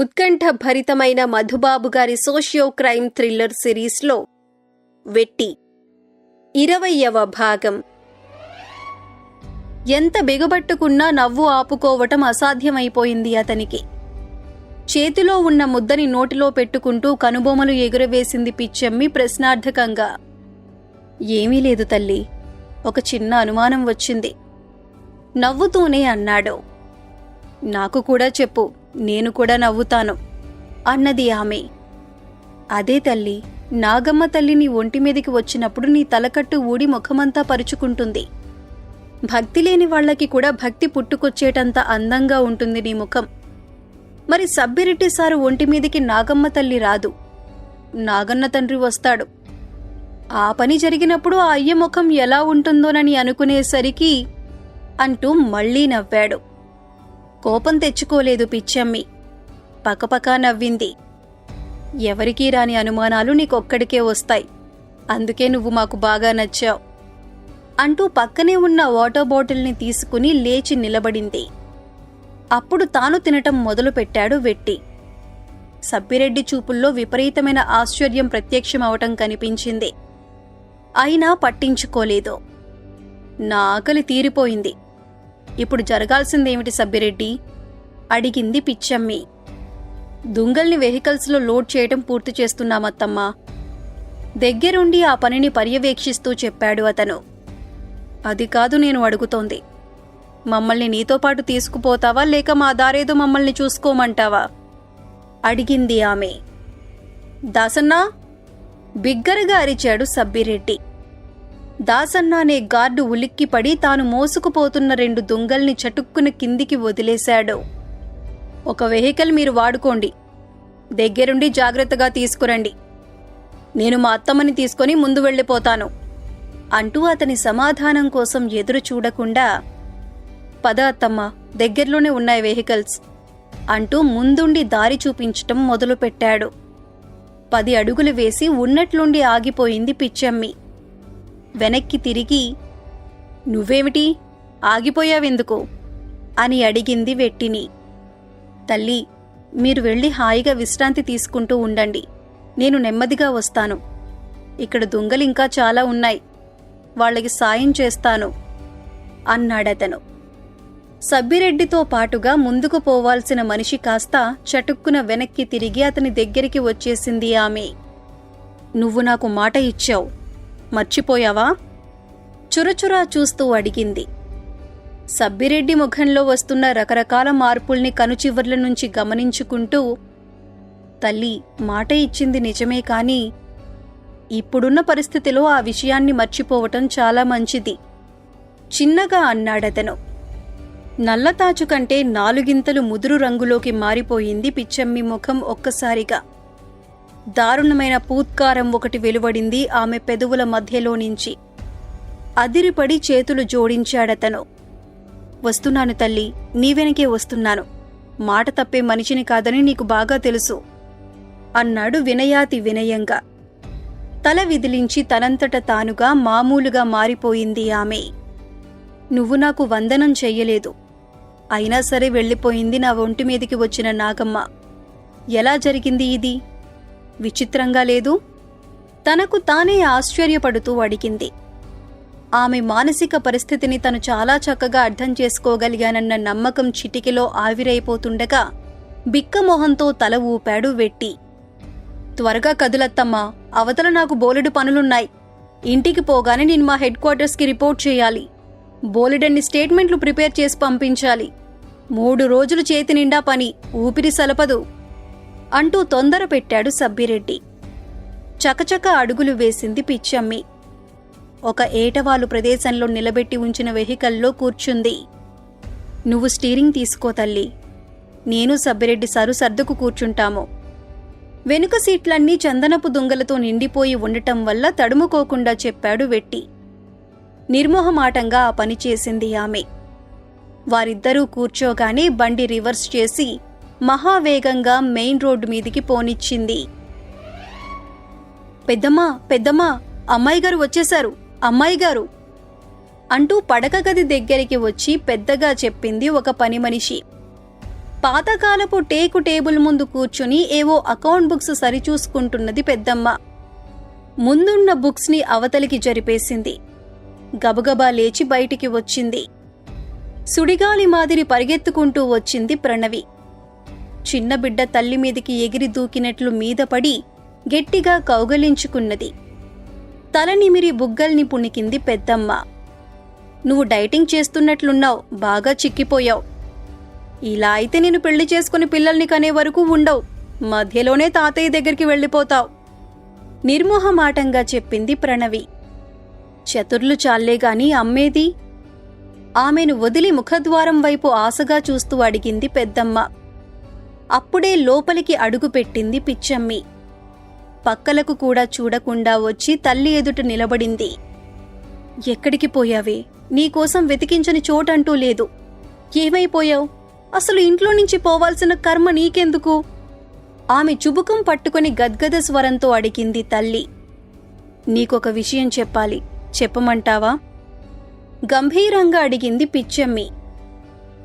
ఉత్కంఠ భరితమైన మధుబాబు గారి socio crime thriller సిరీస్లో వెట్టి. ఇరవయవ భాగం. ఎంత బిగబట్టుకున్నా నవ్వు ఆపుకోవటం అసాధ్యమైపోయింది అతనికి. చేతిలో ఉన్న ముద్దని నోటిలో పెట్టుకుంటూ కనుబొమలు ఎగురవేసింది పిచ్చమ్మి ప్రశ్నార్థకంగా. ఏమీ లేదు తల్లి ఒక చిన్న అనుమానం వచ్చింది. నవ్వుతూనే అన్నాడు. నాకు కూడా చెప్పు నేను కూడా నవ్వుతాను. అన్నది ఆమె. అదే తల్లి నాగమ్మ తల్లి నీ ఒంటి మీదకి వచ్చినప్పుడు నీ తలకట్టు ఊడి ముఖమంతా పరుచుకుంటుంది. భక్తి లేని వాళ్ళకి కూడా భక్తి పుట్టుకొచ్చేటంత అందంగా ఉంటుంది నీ ముఖం. మరి సబ్బిరెడ్డి సారు ఒంటి మీదికి నాగమ్మ తల్లి రాదు. నాగన్న తండ్రి వస్తాడు. ఆ పని జరిగినప్పుడు ఆ అయ్య ముఖం ఎలా ఉంటుందోనని అనుకునేసరికి అంటూ మళ్ళీ నవ్వాడు. కోపం తెచ్చుకోలేదు పిచ్చమ్మి. పకపకా నవ్వింది. ఎవరికీ రాని అనుమానాలు నీకొక్కడికే వస్తాయి. అందుకే నువ్వు మాకు బాగా నచ్చావు. అంటూ పక్కనే ఉన్న వాటర్ బాటిల్ని తీసుకుని లేచి నిలబడింది. అప్పుడు తాను తినటం మొదలుపెట్టాడు వెట్టి. సబ్బిరెడ్డి చూపుల్లో విపరీతమైన ఆశ్చర్యం ప్రత్యక్షమవటం కనిపించింది. అయినా పట్టించుకోలేదు. నా ఆకలి తీరిపోయింది. ఇప్పుడు జరగాల్సిందేమిటి సబ్బిరెడ్డి? అడిగింది పిచ్చమ్మి. దుంగల్ని వెహికల్స్లో లోడ్ చేయటం పూర్తి చేస్తున్నామత్తమ్మా దగ్గరుండి ఆ పనిని పర్యవేక్షిస్తూ చెప్పాడు అతను. అది కాదు నేను అడుగుతోంది. మమ్మల్ని నీతో పాటు తీసుకుపోతావా లేక మా దారేదో మమ్మల్ని చూసుకోమంటావా? అడిగింది ఆమె. దాసన్నా బిగ్గరగా అరిచాడు సబ్బిరెడ్డి. దాసన్న అనే గార్డు ఉలిక్కిపడి తాను మోసుకుపోతున్న రెండు దొంగల్ని చటుక్కున కిందికి వదిలేశాడు. ఒక వెహికల్ మీరు వాడుకోండి. దగ్గరుండి జాగ్రత్తగా తీసుకురండి. నేను మా అత్తమ్మని తీసుకొని ముందు వెళ్ళిపోతాను. అంటూ అతని సమాధానం కోసం ఎదురు చూడకుండా పద అత్తమ్మ దగ్గరలోనే ఉన్నాయి వెహికల్స్ అంటూ ముందుండి దారి చూపించటం మొదలుపెట్టాడు. పది అడుగులు వేసి ఉన్నట్లుండి ఆగిపోయింది పిచ్చమ్మి. వెనక్కి తిరిగి నువ్వేమిటి? ఆగిపోయావెందుకు అని అడిగింది వెట్టిని. తల్లి మీరు వెళ్ళి హాయిగా విశ్రాంతి తీసుకుంటూ ఉండండి. నేను నెమ్మదిగా వస్తాను. ఇక్కడ దొంగలింకా చాలా ఉన్నాయి. వాళ్ళకి సాయం చేస్తాను అన్నాడతను. సబ్బిరెడ్డితో పాటుగా ముందుకు పోవాల్సిన మనిషి కాస్త చటుక్కున వెనక్కి తిరిగి అతని దగ్గరికి వచ్చేసింది ఆమె. నువ్వు నాకు మాట ఇచ్చావు. మర్చిపోయావా? చురచురా చూస్తూ అడిగింది. సబ్బిరెడ్డి ముఖంలో వస్తున్న రకరకాల మార్పుల్ని కనుచివర్ల నుంచి గమనించుకుంటూ తల్లి మాట ఇచ్చింది నిజమే కాని ఇప్పుడున్న పరిస్థితిలో ఆ విషయాన్ని మర్చిపోవటం చాలా మంచిది. చిన్నగా అన్నాడతను. నల్లతాచు కంటే నాలుగింతలు ముదురు రంగులోకి మారిపోయింది పిచ్చమ్మి ముఖం ఒక్కసారిగా. దారుణమైన పూత్కారం ఒకటి వెలువడింది ఆమె పెదవుల మధ్యలో నుంచి. అదిరిపడి చేతులు జోడించాడతను. వస్తున్నాను తల్లి నీ వెనకే వస్తున్నాను. మాట తప్పే మనిషిని కాదని నీకు బాగా తెలుసు. అన్నాడు వినయాతి వినయంగా. తల విదిలించి తనంతట తానుగా మామూలుగా మారిపోయింది ఆమె. నువ్వు నాకు వందనం చెయ్యలేదు. అయినా సరే వెళ్ళిపోయింది నా ఒంటి మీదికి వచ్చిన నాగమ్మ. ఎలా జరిగింది ఇది? విచిత్రంగా లేదు? తనకు తానే ఆశ్చర్యపడుతూ అడిగింది ఆమె మానసిక పరిస్థితిని తను చాలా చక్కగా అర్థం చేసుకోగలిగానన్న నమ్మకం చిటికెలో ఆవిరైపోతుండగా బిక్కమొహంతో తల ఊపాడు వెట్టి. త్వరగా కదులత్తమ్మా అవతల నాకు బోలెడు పనులున్నాయి. ఇంటికి పోగానే నేను మా హెడ్ క్వార్టర్స్కి రిపోర్ట్ చేయాలి. బోలెడన్ని స్టేట్మెంట్లు ప్రిపేర్ చేసి పంపించాలి. మూడు రోజులు చేతి నిండా పని ఊపిరి సలపదు. అంటూ తొందర పెట్టాడు సబ్బిరెడ్డి. చకచక అడుగులు వేసింది పిచ్చమ్మి. ఒక ఏటవాలు ప్రదేశంలో నిలబెట్టి ఉంచిన వెహికల్లో కూర్చుంది. నువ్వు స్టీరింగ్ తీసుకో తల్లి. నేను సబ్బిరెడ్డి సరు సర్దుకు కూర్చుంటాము. వెనుక సీట్లన్నీ చందనపు దుంగలతో నిండిపోయి ఉండటం వల్ల తడుముకోకుండా చెప్పాడు వెట్టి. నిర్మోహమాటంగా ఆ పని చేసింది ఆమె. వారిద్దరూ కూర్చోగానే బండి రివర్స్ చేసి మహావేగంగా మెయిన్ రోడ్డు మీదికి పోనిచ్చింది. పెద్దమ్మా పెద్దమ్మా అమ్మాయి గారు వచ్చేశారు అమ్మాయి గారు అంటూ పడక గది దగ్గరికి వచ్చి పెద్దగా చెప్పింది ఒక పని మనిషి. పాతకాలపు టేకు టేబుల్ ముందు కూర్చుని ఏవో అకౌంట్ బుక్స్ సరిచూసుకుంటున్నది పెద్దమ్మ. ముందున్న బుక్స్ని అవతలికి జరిపేసింది. గబగబా లేచి బయటికి వచ్చింది. సుడిగాలి మాదిరి పరిగెత్తుకుంటూ వచ్చింది ప్రణవి. చిన్న బిడ్డ తల్లి మీదికి ఎగిరి దూకినట్లు మీద పడి గట్టిగా కౌగలించుకున్నది. తల నిమిరి బుగ్గల్ని పుణికింది పెద్దమ్మ. నువ్వు డైటింగ్ చేస్తున్నట్లున్నావు బాగా చిక్కిపోయావు. ఇలా అయితే నేను పెళ్ళి చేసుకుని పిల్లల్ని కనే వరకు ఉండవు. మధ్యలోనే తాతయ్య దగ్గరికి వెళ్ళిపోతావు. నిర్మోహమాటంగా చెప్పింది ప్రణవి. చతుర్లు చాలే గాని అమ్మేది? ఆమెను వదిలి ముఖద్వారం వైపు ఆశగా చూస్తూ అడిగింది పెద్దమ్మ. అప్పుడే లోపలికి అడుగుపెట్టింది పిచ్చమ్మి. పక్కలకు కూడా చూడకుండా వచ్చి తల్లి ఎదుట నిలబడింది. ఎక్కడికి పోయావే? నీకోసం వెతికించని చోటంటూ లేదు. ఏమైపోయావు? అసలు ఇంట్లో నుంచి పోవాల్సిన కర్మ నీకెందుకు? ఆమె చుబుకం పట్టుకుని గద్గద స్వరంతో అడిగింది తల్లి. నీకొక విషయం చెప్పాలి. చెప్పమంటావా? గంభీరంగా అడిగింది పిచ్చమ్మి.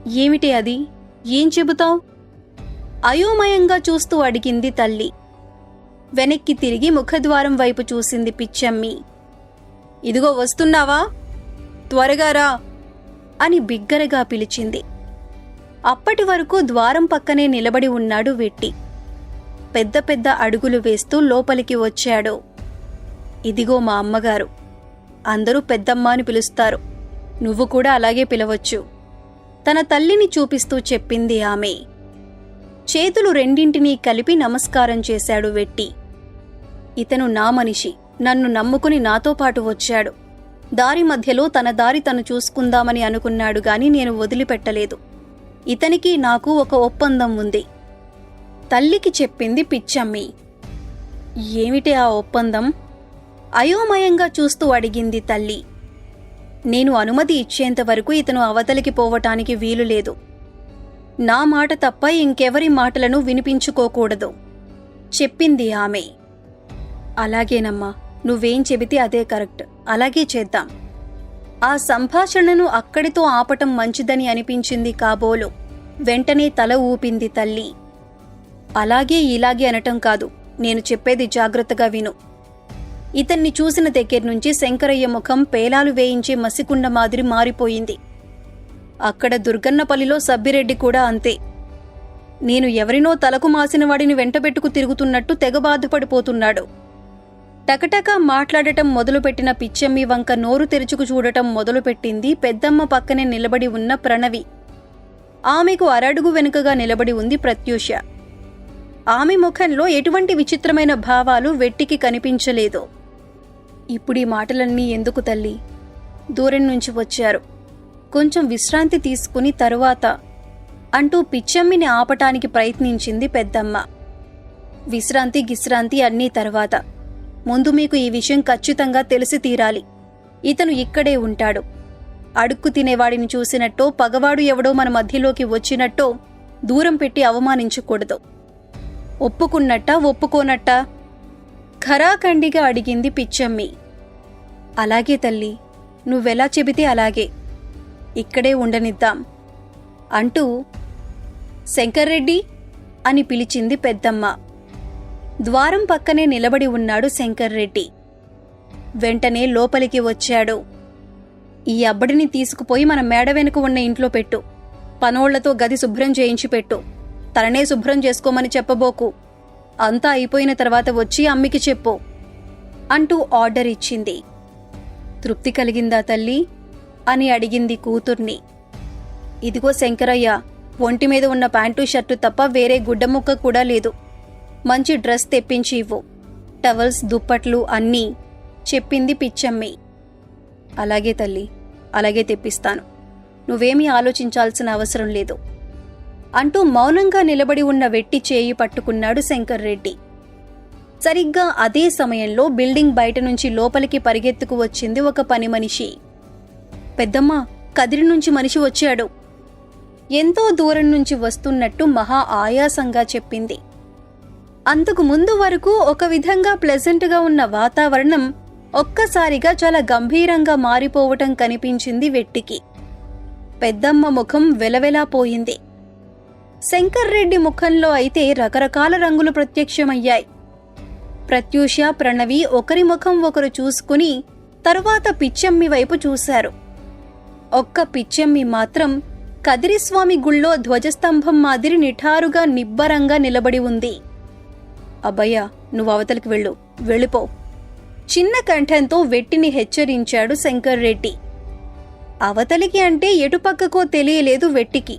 ఏమిటి అది? ఏం చెబుతావ్? అయోమయంగా చూస్తూ అడిగింది తల్లి. వెనక్కి తిరిగి ముఖద్వారం వైపు చూసింది పిచ్చమ్మి. ఇదిగో వస్తున్నావా? త్వరగా రా అని బిగ్గరగా పిలిచింది. అప్పటి వరకు ద్వారం పక్కనే నిలబడి ఉన్నాడు వెట్టి. పెద్ద పెద్ద అడుగులు వేస్తూ లోపలికి వచ్చాడు. ఇదిగో మా అమ్మగారు. అందరూ పెద్దమ్మ అని పిలుస్తారు. నువ్వు కూడా అలాగే పిలవచ్చు. తన తల్లిని చూపిస్తూ చెప్పింది ఆమె. చేతులు రెండింటినీ కలిపి నమస్కారం చేశాడు వెట్టి. ఇతను నా మనిషి నన్ను నమ్ముకుని నాతో పాటు వచ్చాడు. దారి మధ్యలో తన దారి తను చూసుకుందామని అనుకున్నాడు గాని నేను వదిలిపెట్టలేదు. ఇతనికి నాకు ఒక ఒప్పందం ఉంది. తల్లికి చెప్పింది పిచ్చమ్మి. ఏమిటి ఆ ఒప్పందం? అయోమయంగా చూస్తూ అడిగింది తల్లి. నేను అనుమతి ఇచ్చేంత వరకు ఇతను అవతలికి పోవటానికి వీలు లేదు. నా మాట తప్ప ఇంకెవరి మాటలను వినిపించుకోకూడదు. చెప్పింది ఆమె. అలాగేనమ్మా నువ్వేం చెబితే అదే కరెక్ట్. అలాగే చేద్దాం. ఆ సంభాషణను అక్కడితో ఆపటం మంచిదని అనిపించింది కాబోలు. వెంటనే తల ఊపింది తల్లి. అలాగే ఇలాగే అనటం కాదు నేను చెప్పేది జాగ్రత్తగా విను. ఇతన్ని చూసిన దగ్గర నుంచి శంకరయ్య ముఖం పేలాలు వేయించే మసికుండ మాదిరి మారిపోయింది. అక్కడ దుర్గన్నపల్లిలో సబ్బిరెడ్డి కూడా అంతే. నేను ఎవరినో తలకు మాసిన వాడిని వెంటబెట్టుకు తిరుగుతున్నట్టు తెగ బాధపడిపోతున్నాడు. టకటక మాట్లాడటం మొదలుపెట్టిన పిచ్చమ్మి వంక నోరు తెరుచుకు చూడటం మొదలుపెట్టింది పెద్దమ్మ పక్కనే నిలబడి ఉన్న ప్రణవి. ఆమెకు అరడుగు వెనుకగా నిలబడి ఉంది ప్రత్యూష. ఆమె ముఖంలో ఎటువంటి విచిత్రమైన భావాలు వెట్టికి కనిపించలేదు. ఇప్పుడీ మాటలన్నీ ఎందుకు తల్లి? దూరం నుంచి వచ్చారు. కొంచెం విశ్రాంతి తీసుకుని తరువాత అంటూ పిచ్చమ్మిని ఆపటానికి ప్రయత్నించింది పెద్దమ్మ. విశ్రాంతి గిశ్రాంతి అన్నీ తర్వాత. ముందు మీకు ఈ విషయం ఖచ్చితంగా తెలిసి తీరాలి. ఇతను ఇక్కడే ఉంటాడు. అడుక్కు తినేవాడిని చూసినట్టో పగవాడు ఎవడో మన మధ్యలోకి వచ్చినట్టో దూరం పెట్టి అవమానించకూడదు. ఒప్పుకున్నట్ట ఒప్పుకోనట్ట? ఖరాఖండిగా అడిగింది పిచ్చమ్మి. అలాగే తల్లి నువ్వెలా చెబితే అలాగే. ఇక్కడే ఉండనిద్దాం అంటూ శంకర్రెడ్డి అని పిలిచింది పెద్దమ్మ. ద్వారం పక్కనే నిలబడి ఉన్నాడు శంకర్రెడ్డి. వెంటనే లోపలికి వచ్చాడు. ఈ అబ్బడిని తీసుకుపోయి మన మేడ వెనుక ఉన్న ఇంట్లో పెట్టు. పనోళ్ళతో గది శుభ్రం చేయించి పెట్టు. తననే శుభ్రం చేసుకోమని చెప్పబోకు. అంతా అయిపోయిన తర్వాత వచ్చి అమ్మికి చెప్పు అంటూ ఆర్డర్ ఇచ్చింది. తృప్తి కలిగిందా తల్లి? అని అడిగింది కూతుర్ని. ఇదిగో శంకరయ్య ఒంటి మీద ఉన్న ప్యాంటు షర్టు తప్ప వేరే గుడ్డముక్క కూడా లేదు. మంచి డ్రెస్ తెప్పించి ఇవ్వు. టవల్స్ దుప్పట్లు అన్నీ చెప్పింది పిచ్చమ్మి. అలాగే తల్లి అలాగే తెప్పిస్తాను. నువ్వేమీ ఆలోచించాల్సిన అవసరం లేదు. అంటూ మౌనంగా నిలబడి ఉన్న వెట్టి చేయి పట్టుకున్నాడు శంకర్రెడ్డి. సరిగ్గా అదే సమయంలో బిల్డింగ్ బయట నుంచి లోపలికి పరిగెత్తుకు వచ్చింది ఒక పని మనిషి. పెద్దమ్మ కదిరి నుంచి మనిషి వచ్చాడు. ఎంతో దూరం నుంచి వస్తున్నట్టు మహా ఆయాసంగా చెప్పింది. అంతకు ముందు వరకు ఒక విధంగా ప్లెజెంట్గా ఉన్న వాతావరణం ఒక్కసారిగా చాలా గంభీరంగా మారిపోవటం కనిపించింది వెట్టికి. పెద్దమ్మ ముఖం వెలవెలా పోయింది. శంకర్రెడ్డి ముఖంలో అయితే రకరకాల రంగులు ప్రత్యక్షమయ్యాయి. ప్రత్యూష ప్రణవి ఒకరి ముఖం ఒకరు చూసుకుని తరువాత పిచ్చమ్మి వైపు చూశారు. ఒక్క పిచ్చెమ్మి మాత్రం కదిరిస్వామి గుళ్ళో ధ్వజస్తంభం మాదిరి నిఠారుగా నిబ్బరంగా నిలబడి ఉంది. అబ్బయ్య నువ్వు అవతలికి వెళ్ళు. వెళ్ళిపో. చిన్న కంఠంతో వెట్టిని హెచ్చరించాడు శంకర్రెడ్డి. అవతలికి అంటే ఎటుపక్కకో తెలియలేదు వెట్టికి.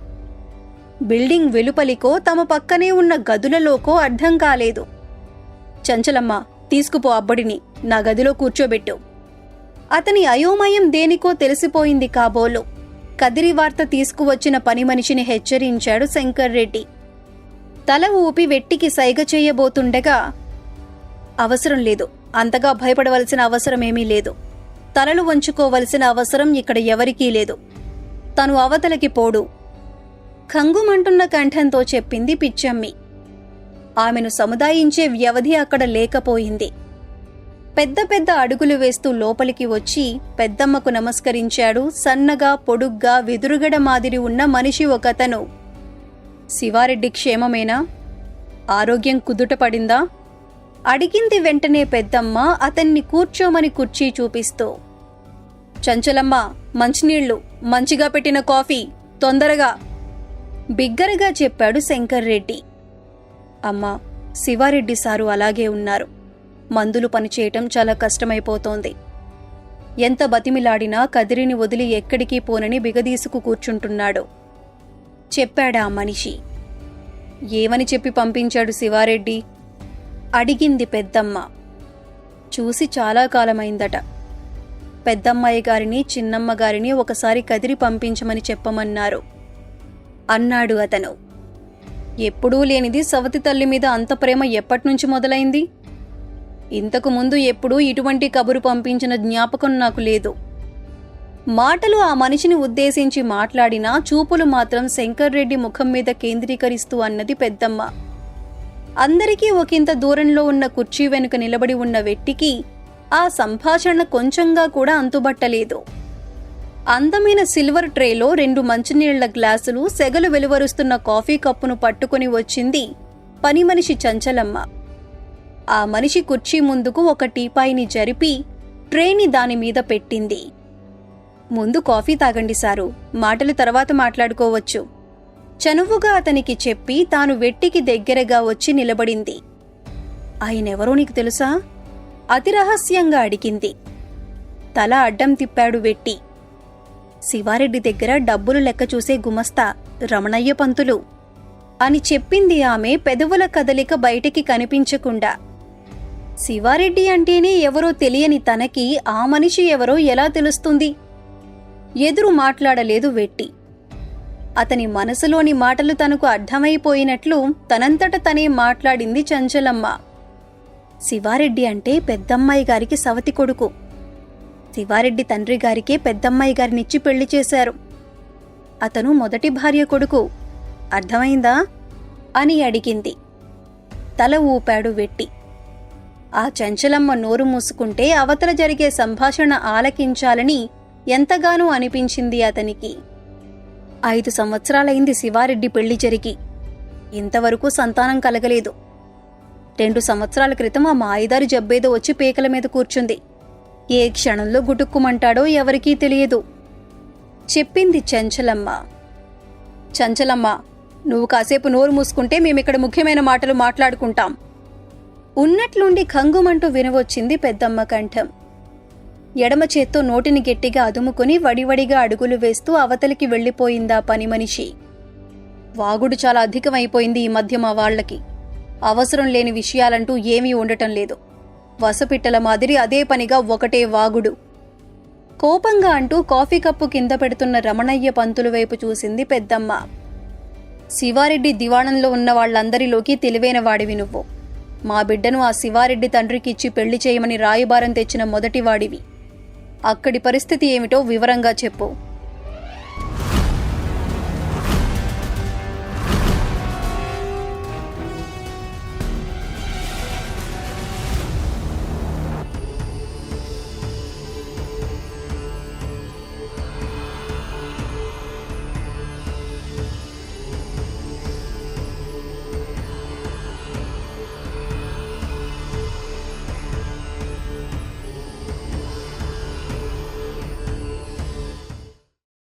బిల్డింగ్ వెలుపలికో తమ పక్కనే ఉన్న గదులలోకో అర్థం కాలేదు. చంచలమ్మ తీసుకుపో అబ్బడిని. నా గదిలో కూర్చోబెట్టు. అతని అయోమయం దేనికో తెలిసిపోయింది కాబోలు. కదిరి వార్త తీసుకువచ్చిన పని మనిషిని హెచ్చరించాడు శంకర్రెడ్డి తల ఊపి వెట్టికి సైగ చేయబోతుండగా అవసరం లేదు. అంతగా భయపడవలసిన అవసరమేమీ లేదు. తలలు వంచుకోవలసిన అవసరం ఇక్కడ ఎవరికీ లేదు. తను అవతలకి పోడు కంగుమంటున్న కంఠంతో చెప్పింది పిచ్చమ్మి. ఆమెను సముదాయించే వ్యవధి అక్కడ లేకపోయింది. పెద్ద పెద్ద అడుగులు వేస్తూ లోపలికి వచ్చి పెద్దమ్మకు నమస్కరించాడు. సన్నగా పొడుగ్గా వెదురుగడ మాదిరి ఉన్న మనిషి ఒకతను. శివారెడ్డి క్షేమమేనా? ఆరోగ్యం కుదుట పడిందా? అడిగింది వెంటనే పెద్దమ్మ అతన్ని కూర్చోమని కుర్చీ చూపిస్తూ. చంచలమ్మ మంచినీళ్ళు మంచిగా పెట్టిన కాఫీ తొందరగా. బిగ్గరగా చెప్పాడు శంకర్రెడ్డి. అమ్మా శివారెడ్డి సారు అలాగే ఉన్నారు. మందులు పనిచేయటం చాలా కష్టమైపోతోంది. ఎంత బతిమిలాడినా కదిరిని వదిలి ఎక్కడికి పోనని బిగదీసుకు కూర్చుంటున్నాడు. చెప్పాడా ఆ మనిషి. ఏమని చెప్పి పంపించాడు శివారెడ్డి? అడిగింది పెద్దమ్మ. చూసి చాలా కాలమైందట. పెద్దమ్మాయి గారిని చిన్నమ్మ గారిని ఒకసారి కదిరి పంపించమని చెప్పమన్నారు. అన్నాడు అతను. ఎప్పుడూ లేనిది సవతి తల్లి మీద అంత ప్రేమ ఎప్పటినుంచి మొదలైంది? ఇంతకు ముందు ఎప్పుడూ ఇటువంటి కబురు పంపించిన జ్ఞాపకం నాకు లేదు. మాటలు ఆ మనిషిని ఉద్దేశించి మాట్లాడినా చూపులు మాత్రం శంకర్రెడ్డి ముఖం మీద కేంద్రీకరిస్తూ అన్నది పెద్దమ్మ. అందరికీ ఒకంత దూరంలో ఉన్న కుర్చీ వెనుక నిలబడి ఉన్న వెట్టికి ఆ సంభాషణ కొంచెంగా కూడా అంతుబట్టలేదు. అందమైన సిల్వర్ ట్రేలో రెండు మంచినీళ్ళ గ్లాసులు సెగలు వెలువరుస్తున్న కాఫీ కప్పును పట్టుకుని వచ్చింది పని మనిషి చంచలమ్మ. ఆ మనిషి కుర్చీ ముందుకు ఒక టీపాయిని జరిపి ట్రేని దాని మీద పెట్టింది. ముందు కాఫీ తాగండి సారు మాటలు తర్వాత మాట్లాడుకోవచ్చు. చనువుగా అతనికి చెప్పి తాను వెట్టికి దగ్గరగా వచ్చి నిలబడింది. ఆయనెవరో నీకు తెలుసా? అతి రహస్యంగా అడిగింది. తల అడ్డం తిప్పాడు వెట్టి. శివారెడ్డి దగ్గర డబ్బులు లెక్క చూసే గుమస్తా రమణయ్య పంతులు అని చెప్పింది ఆమె పెదవుల కదలిక బయటికి కనిపించకుండా. శివారెడ్డి అంటేనే ఎవరో తెలియని తనకి ఆ మనిషి ఎవరో ఎలా తెలుస్తుంది? ఎదురు మాట్లాడలేదు వెట్టి. అతని మనసులోని మాటలు తనకు అర్థమైపోయినట్లు తనంతట తనే మాట్లాడింది చంచలమ్మ. శివారెడ్డి అంటే పెద్దమ్మాయి గారికి సవతి కొడుకు. శివారెడ్డి తండ్రి గారికే పెద్దమ్మాయి గారినిచ్చి పెళ్ళి చేశారు. అతను మొదటి భార్య కొడుకు. అర్థమైందా? అని అడిగింది. తల ఊపాడు వెట్టి. ఆ చంచలమ్మ నోరు మూసుకుంటే అవతల జరిగే సంభాషణ ఆలకించాలని ఎంతగానో అనిపించింది అతనికి. ఐదు సంవత్సరాలైంది శివారెడ్డి పెళ్ళి జరిగి. ఇంతవరకు సంతానం కలగలేదు. రెండు సంవత్సరాల క్రితం ఆ మాయిదారి జబ్బేదో వచ్చి పీకల మీద కూర్చుంది. ఏ క్షణంలో గుటుక్కుమంటాడో ఎవరికీ తెలియదు. చెప్పింది చంచలమ్మ. చంచలమ్మ నువ్వు కాసేపు నోరు మూసుకుంటే మేమిక్కడ ముఖ్యమైన మాటలు మాట్లాడుకుంటాం. ఉన్నట్లుండి ఖంగుమంటూ వినవచ్చింది పెద్దమ్మ కంఠం. ఎడమ చేత్తో నోటిని గట్టిగా అదుముకుని వడివడిగా అడుగులు వేస్తూ అవతలికి వెళ్ళిపోయిందా పని మనిషి. వాగుడు చాలా అధికమైపోయింది ఈ మధ్య మా వాళ్ళకి అవసరం లేని విషయాలంటూ ఏమీ ఉండటం లేదు. వసపిట్టల మాదిరి అదే పనిగా ఒకటే వాగుడు. కోపంగా అంటూ కాఫీ కప్పు కింద పెడుతున్న రమణయ్య పంతులు వైపు చూసింది పెద్దమ్మ. శివారెడ్డి దివాణంలో ఉన్న వాళ్ళందరిలోకి తెలివైన వాడివి నువ్వు. మా బిడ్డను ఆ శివారెడ్డి తండ్రికి ఇచ్చి పెళ్ళి చేయమని రాయబారం తెచ్చిన మొదటివాడివి. అక్కడి పరిస్థితి ఏమిటో వివరంగా చెప్పు.